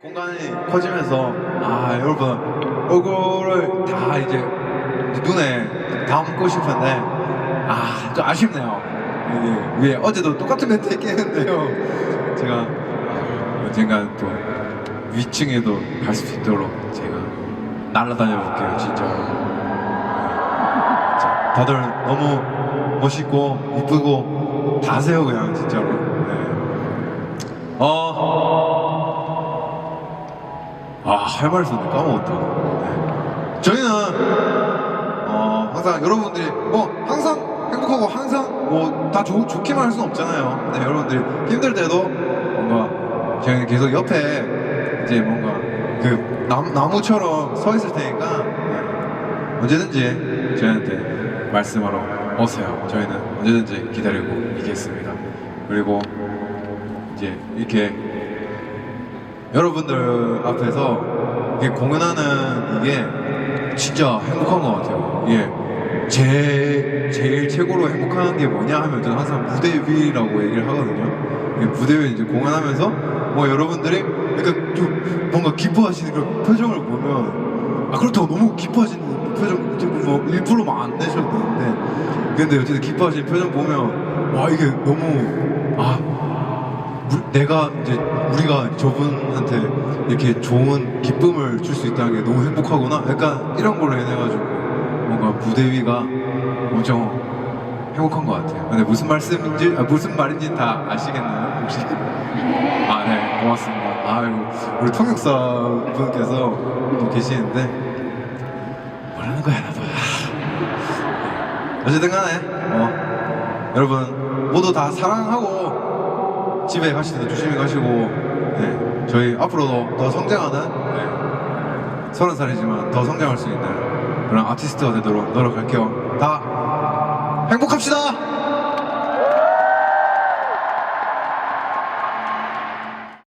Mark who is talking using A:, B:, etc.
A: 공간이 커지면서 아 여러분 얼굴을 다 이제 눈에 담고 싶은데 아 좀 아쉽네요. 이게 위에 어제도 똑같은 멘트 얘기했는데요. 제가 아, 언젠간 또 위층에도 갈 수 있도록 제가 날아다녀 볼게요 진짜로 자, 다들 너무 멋있고 이쁘고 다 하세요 그냥 진짜로. 네. 어 아, 할 말 있었는데 까먹었다. 네. 저희는, 어, 항상 여러분들이, 뭐, 항상 행복하고 항상 뭐, 다 좋, 좋게만 할 수는 없잖아요. 근데 여러분들이 힘들 때도 뭔가, 저희는 계속 옆에 이제 뭔가, 그, 남, 나무처럼 서 있을 테니까, 네. 언제든지 저희한테 말씀하러 오세요. 저희는 언제든지 기다리고 있겠습니다. 그리고, 이제 이렇게 여러분들 앞에서 이게 공연하는 이게 진짜 행복한 것 같아요. 이게 제, 제일 최고로 행복한 게 뭐냐 하면 저는 항상 무대 위라고 얘기를 하거든요. 이게 무대 위 이제 공연하면서 뭐 여러분들이 약간 좀 뭔가 기뻐하시는 그런 표정을 보면 아 그렇다고 너무 기뻐하시는 표정 좀뭐 일부러 막 안 내셔도 되는데 근데 어쨌든 기뻐하시는 표정 보면 와 이게 너무 아 우- 내가 이제 우리가 저분한테 이렇게 좋은 기쁨을 줄 수 있다는 게 너무 행복하구나. 약간 이런 걸로 인해가지고 뭔가 무대 위가 엄청 행복한 것 같아요. 근데 무슨 말씀인지 아, 무슨 말인지 다 아시겠나요? 혹시? 아, 네, 고맙습니다. 아유, 우리 통역사 분께서 또 계시는데 뭐라는 거야, 나도. 아. 어쨌든 간에 어, 여러분 모두 다 사랑하고 집에 가실 때 조심히 가시고 네, 저희 앞으로도 더 성장하는 네, 서른 살이지만 더 성장할 수 있는 그런 아티스트가 되도록 노력할게요. 다 행복합시다.